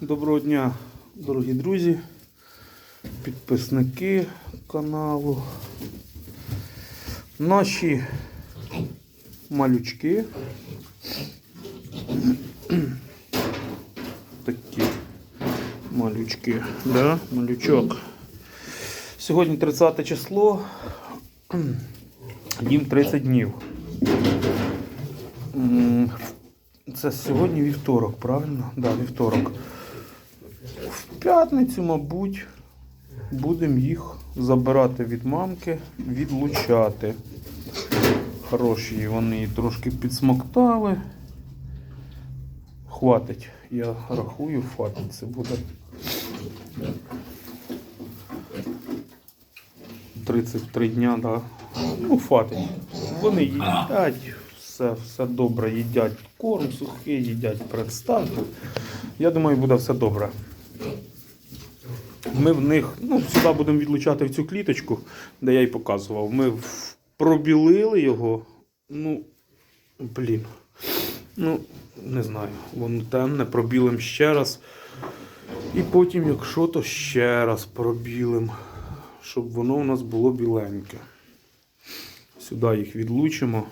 Доброго дня, дорогі друзі, підписники каналу. Наші малючки. Такі малючки, да? малючок. Сьогодні 30 число, їм 30 днів. Це сьогодні вівторок, правильно? Да, вівторок. В п'ятницю, мабуть, будемо їх забирати від мамки, відлучати. Хороші вони трошки підсмоктали. Хватить. Я рахую, хватить. Це буде 33 дня, да. Ну, хватить. Вони їдять, все, все добре їдять. Корм сухий їдять, представте. Я думаю, буде все добре. Ми в них, ну, сюди будемо відлучати в цю кліточку, де я й показував. Ми пробілили його. Ну, блін. Ну, не знаю. Воно темне, пробілим ще раз. І потім, якщо, то ще раз пробілим, щоб воно у нас було біленьке. Сюди їх відлучимо.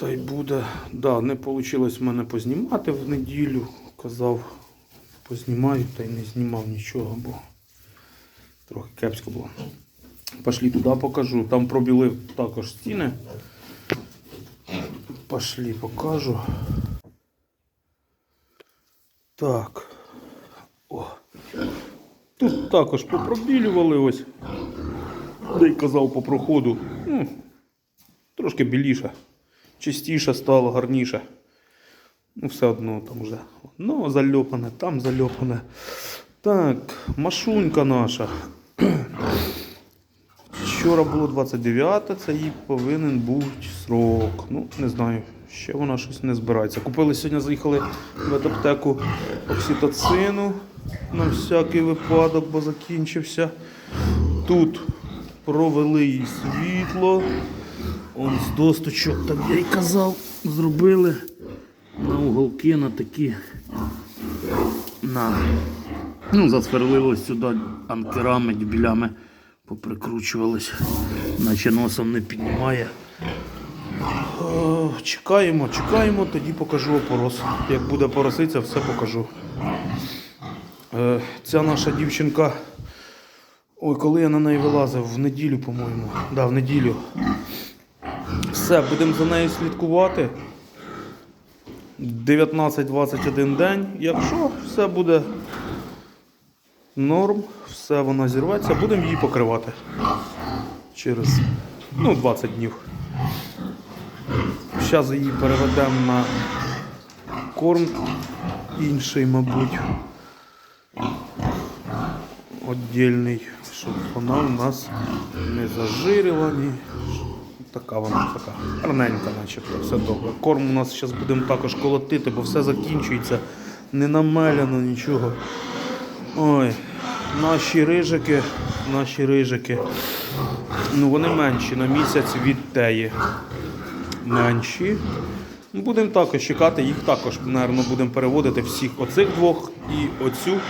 Та й буде. Да, не вийшло в мене познімати в неділю. Казав, познімаю, та й не знімав нічого, бо трохи кепсько було. Пошли туди покажу. Там пробілив також стіни. Пошли, покажу. Так. О. Тут також попробілювали ось. Де й казав по проходу. Ну, трошки біліше. Чистіше стало, гарніше. Ну, все одно там вже. Ну, зальопане, там зальопане. Так, машунька наша. Вчора було 29, це їй повинен бути срок. Ну, не знаю, ще вона щось не збирається. Купили сьогодні, заїхали в аптеку окситоцину на всякий випадок, бо закінчився. Тут провели їй світло. Он з досточок, так я й казав, зробили на уголки на такі. На. Ну, засверлилось сюди анкерами, дюбілями поприкручувались, наче носом не піднімає. О, чекаємо, чекаємо, тоді покажу опорос. Як буде поросиця, все покажу. Е, ця наша дівчинка. Ой, коли я на неї вилазив, в неділю, по-моєму. Да, в неділю. Все, будемо за нею слідкувати. 19-21 день. Якщо все буде норм, все вона зірветься, будемо її покривати через ну, 20 днів. Зараз її переведемо на корм інший, мабуть. Отдільний, щоб вона у нас не зажирила, ні. Така вона така гарненька, начебто, все добре. Корм у нас зараз будемо також колотити, бо все закінчується. Не намеляно нічого. Ой, наші рижики, наші рижики. Ну вони менші на місяць від теї. Менші. Будемо також чекати, їх також, мабуть, будемо переводити всіх оцих двох і оцю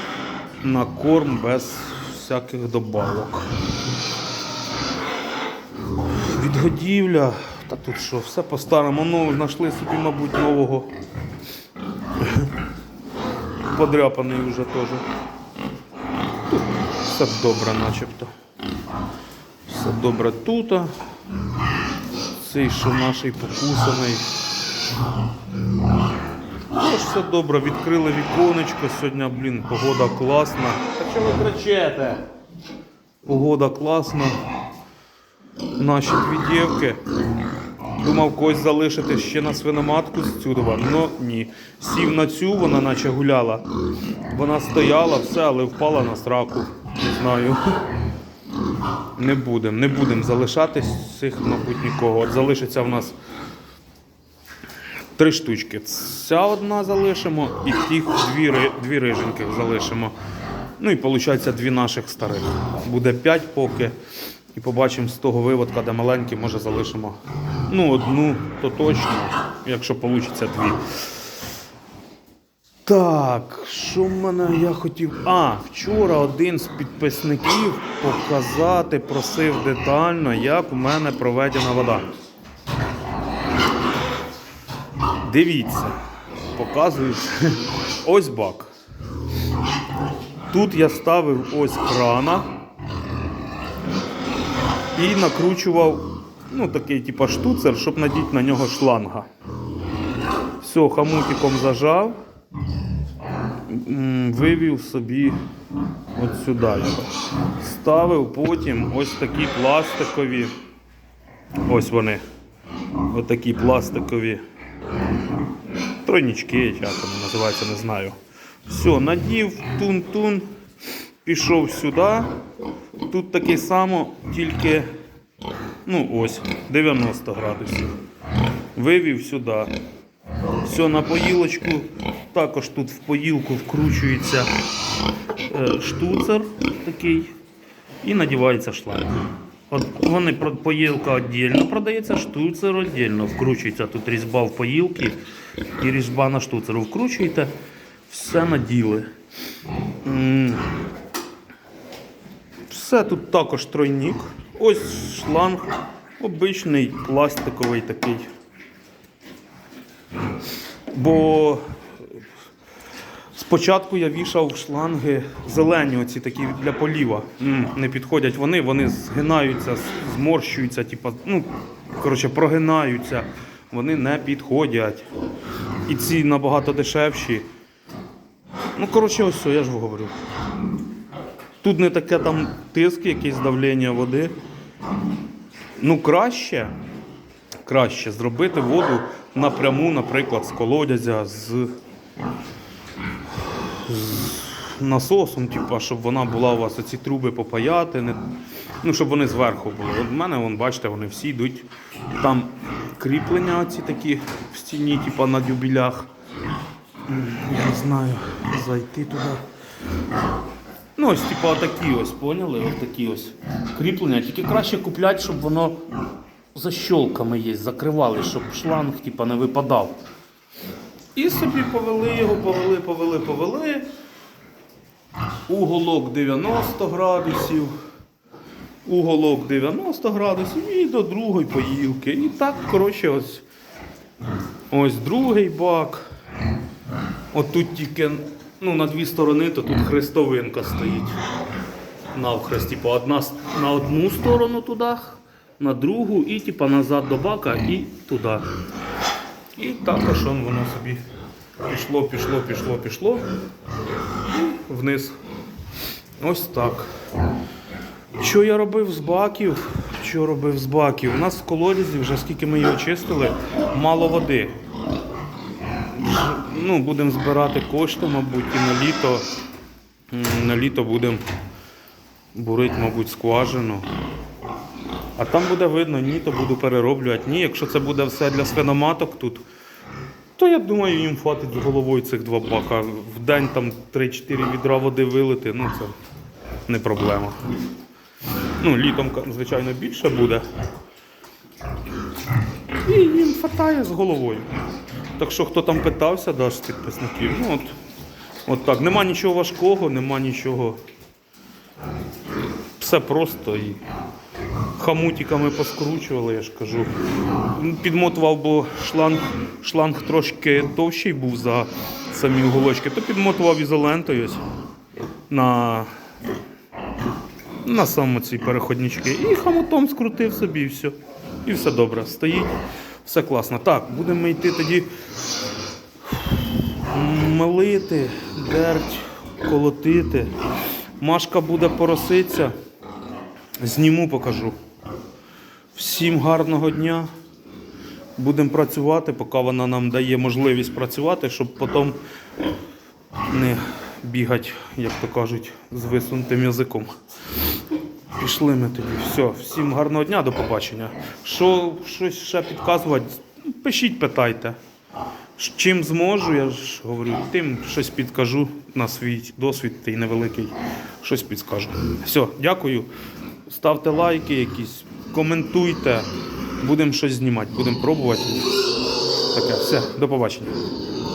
на корм без всяких добавок. Відгодівля. Та тут що, все по-старому. Ну, знайшли собі, мабуть, нового. Подряпаний вже теж. Тут все добре начебто. Все добре тут. Цей, що наш покусаний. Тож все добре, відкрили віконечко. Сьогодні, блін, погода класна. Та що ви кричите? Погода класна. Наші дві дівки. Думав когось залишити ще на свиноматку з Цюдова, але ні. Сів на цю, вона наче гуляла. Вона стояла, все, але впала на сраку. Не знаю. Не будемо, не будемо залишати цих, мабуть, нікого. От залишиться в нас три штучки. Ця одна залишимо і тих дві, дві риженьких залишимо. Ну і виходить дві наших старих. Буде п'ять поки. І побачимо з того виводка, де маленькі, може залишимо. Ну, одну, то точно. якщо вийде дві. Так, що в мене я хотів. А, вчора один з підписників показати просив детально, як у мене проведена вода. Дивіться, показую. Ось бак. Тут я ставив ось крана і накручував ну, такий типа штуцер, щоб надіти на нього шланга. Все, хамутиком зажав, вивів собі от сюди. Ставив потім ось такі пластикові. Ось вони. Ось такі пластикові тройнички, як вони називаються, не знаю. Все, надів, тун-тун, пішов сюди. Тут таке само, тільки ну ось, 90 градусів. Вивів сюди. Все на поїлочку. Також тут в поїлку вкручується е, штуцер такий і надівається шланг. От вони поїлка віддільно продається, штуцер віддільно вкручується. Тут різьба в поїлки і різьба на штуцеру. Вкручуєте, все наділи. Все тут також тройник. Ось шланг, обичний пластиковий такий. Бо спочатку я вішав шланги зелені, оці такі для поліва. Не підходять вони, вони згинаються, зморщуються, типа, ну, коротше, прогинаються. Вони не підходять. І ці набагато дешевші. Ну, коротше, ось все, я ж говорю. Тут не таке там тиск, якесь давлення води. Ну, краще, краще зробити воду напряму, наприклад, з колодязя, з, з насосом, типу, щоб вона була у вас оці труби попаяти, не, ну, щоб вони зверху були. От в мене, вон, бачите, вони всі йдуть. Там кріплення оці такі в стіні, типу, на дюбілях. Я не знаю, зайти туди. Ну, ось, типу, отакі ось, поняли? Отакі ось кріплення. Тільки краще купляти, щоб воно защолками є, закривали, щоб шланг типу, не випадав. І собі повели його, повели, повели, повели. Уголок 90 градусів. Уголок 90 градусів і до другої поїлки. І так, коротше, ось, ось другий бак. От тут тільки ну, на дві сторони, то тут хрестовинка стоїть. Навхрест, типу, одна на одну сторону туди, на другу, і типу, назад до бака і туди. І також он, воно собі пішло, пішло, пішло, пішло. І вниз. Ось так. Що я робив з баків? Що робив з баків? У нас в колодязі, вже скільки ми його чистили, мало води ну, будемо збирати кошти, мабуть, і на літо. На літо будемо бурити, мабуть, скважину. А там буде видно, ні, то буду перероблювати. Ні, якщо це буде все для свиноматок тут, то я думаю, їм хватить з головою цих два бака. В день там 3-4 відра води вилити, ну це не проблема. Ну, літом, звичайно, більше буде. І їм хватає з головою. Так що хто там питався, да, з підписників, ну от, от так. Нема нічого важкого, нема нічого. Все просто і хамутиками поскручували, я ж кажу. Підмотував, бо шланг, шланг трошки товщий був за самі уголочки, то підмотував ізолентою на, на саме ці переходнички. І хамутом скрутив собі і все. І все добре. Стоїть, все класно. Так, будемо йти тоді милити, дерть, колотити. Машка буде пороситься. Зніму, покажу. Всім гарного дня. Будемо працювати, поки вона нам дає можливість працювати, щоб потім не бігати, як то кажуть, з висунутим язиком. Пішли ми тоді. Все, всім гарного дня, до побачення. Що щось ще підказувати, пишіть, питайте. Чим зможу, я ж говорю, тим щось підкажу на свій досвід, той невеликий, щось підскажу. Все, дякую. Ставте лайки якісь, коментуйте. Будемо щось знімати, будемо пробувати. таке. Все, до побачення.